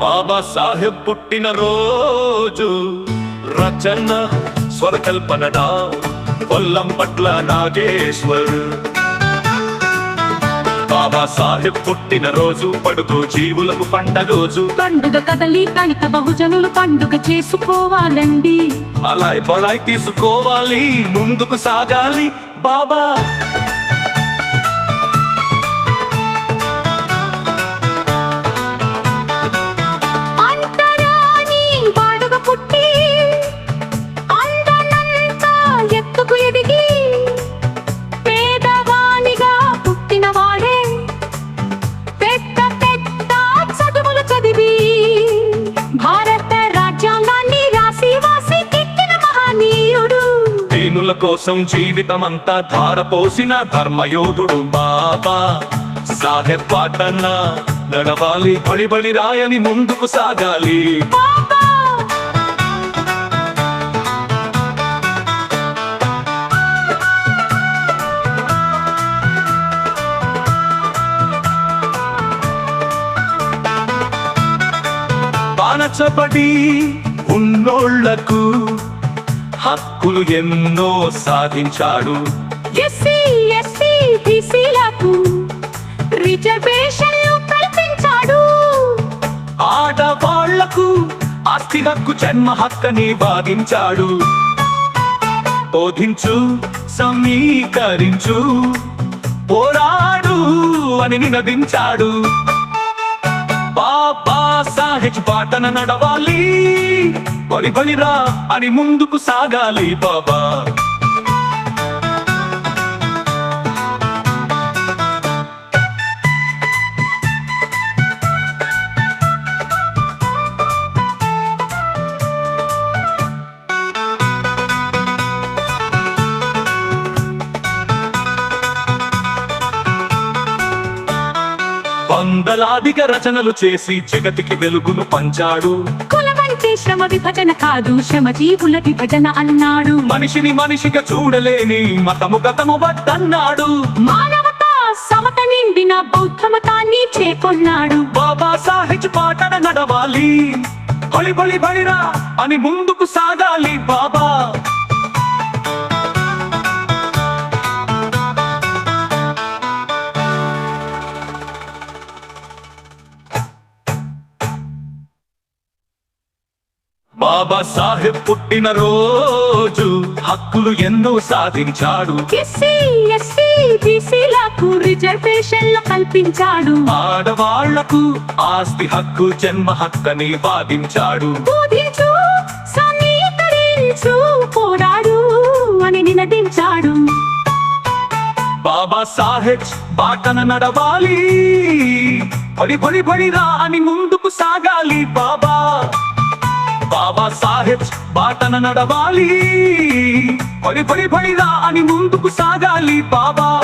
బాబా సాహెబ్ పుట్టిన రోజు. రచన స్వరకల్పన కొల్లం పట్ల నాగేశ్వర్. బాబా సాహెబ్ పుట్టిన రోజు పడుతూ జీవులకు పండగ రోజు. పండుగ కదలి కణిత బహుజనులు పండుగ చేసుకోవాలండి. అలాయ్ బలాయ్ తీసుకోవాలి ముందుకు సాగాలి. బాబా దీనుల కోసం జీవితమంతా ధారపోసిన ధర్మయోధుడు బాబా. సాహెబ్ పాటన్న నడవాలి బడి బడి రాయని ముందుకు సాగాలి. పానచబడి ఉన్నోళ్ళకు హక్కులు ఎన్నో సాధించాడు. ఎస్సీ ఎస్టీ బీసీలకు రిజర్వేషన్లు కల్పించాడు. ఆడవాళ్ళకు ఆస్తి హక్కు జన్మ హక్కని వాదించాడు. బోధించు సమీకరించు పోరాడు అని నినదించాడు. బాబా సాహెబ్ బాటన నడవాలి. బలి బలిరా అని ముందుకు సాగాలి బాబా. వందలాదిగా రచనలు చేసి జగతికి వెలుగును పంచాడు. కులమంటే శ్రమ విభజన కాదు శ్రమ జీవుల విభజన అన్నాడు. మనిషిని మనిషిగా చూడలేని మతము గతము వద్దన్నాడు. మానవత సమత నిండిన బౌద్ధ మతాన్ని చేకొన్నాడు బాబా సాహెబ్ పాటన నడవాలి. బలి బలి బలిరా అని ముందుకు సాగాలి బాబా. బాబా సాహెబ్ పుట్టిన రోజు హక్కులు ఎన్నో సాధించాడు. రిజర్వేషన్లు కల్పించాడు. ఆడవాళ్ళకు ఆస్తి హక్కు జన్మ హక్కని వాదించాడు. పోరాడు అని నినదించాడు. బాబా సాహెబ్ బాటన నడవాలి. బడి బడి బడిరా అని ముందుకు సాగాలి. బాబా సాహెబ్ బాటన నడవాలి. పడి పడి పడిదా అని ముందుకు సాగాలి బాబా.